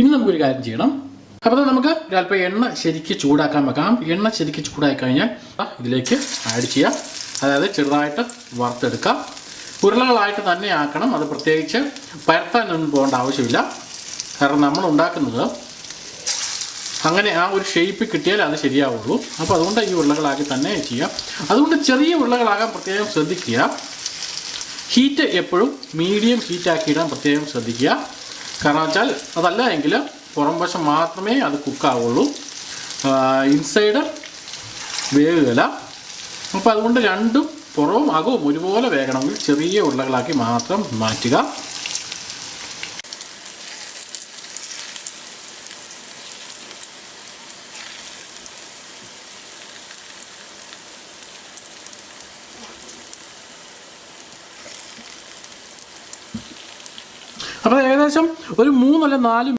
ഇനി നമുക്കൊരു കാര്യം ചെയ്യണം. അപ്പോൾ നമുക്ക് ഒരല്പം എണ്ണ ശരിക്ക് ചൂടാക്കാൻ വെക്കാം. എണ്ണ ശരിക്ക് ചൂടായി കഴിഞ്ഞാൽ ഇതിലേക്ക് ആഡ് ചെയ്യാം. അതായത് ചെറുതായിട്ട് വറുത്തെടുക്കാം. ഉരുളകളായിട്ട് തന്നെ ആക്കണം. അത് പ്രത്യേകിച്ച് പരത്താനൊന്നും പോകേണ്ട ആവശ്യമില്ല. കാരണം നമ്മൾ ഉണ്ടാക്കുന്നത് അങ്ങനെ ആ ഒരു ഷേപ്പ് കിട്ടിയാൽ അത് ശരിയാവുള്ളൂ. അപ്പോൾ അതുകൊണ്ട് ഈ ഉരുളകളാക്കി തന്നെ ചെയ്യാം. അതുകൊണ്ട് ചെറിയ ഉരുളകളാകാൻ പ്രത്യേകം ശ്രദ്ധിക്കുക. ഹീറ്റ് എപ്പോഴും മീഡിയം ഹീറ്റ് ഇടാൻ പ്രത്യേകം ശ്രദ്ധിക്കുക. കാരണം വെച്ചാൽ അതല്ല എങ്കിൽ പുറം വശം മാത്രമേ അത് കുക്കാവുള്ളൂ. ഇൻസൈഡ് വേകുകയില്ല അപ്പോൾ അതുകൊണ്ട് രണ്ടും പുറവും അകവും ഒരുപോലെ വേകണമെങ്കിൽ ചെറിയ ഉരുളകളാക്കി മാത്രം മാറ്റുക. അപ്പോൾ ഏകദേശം ഒരു മൂന്നല്ല നാല്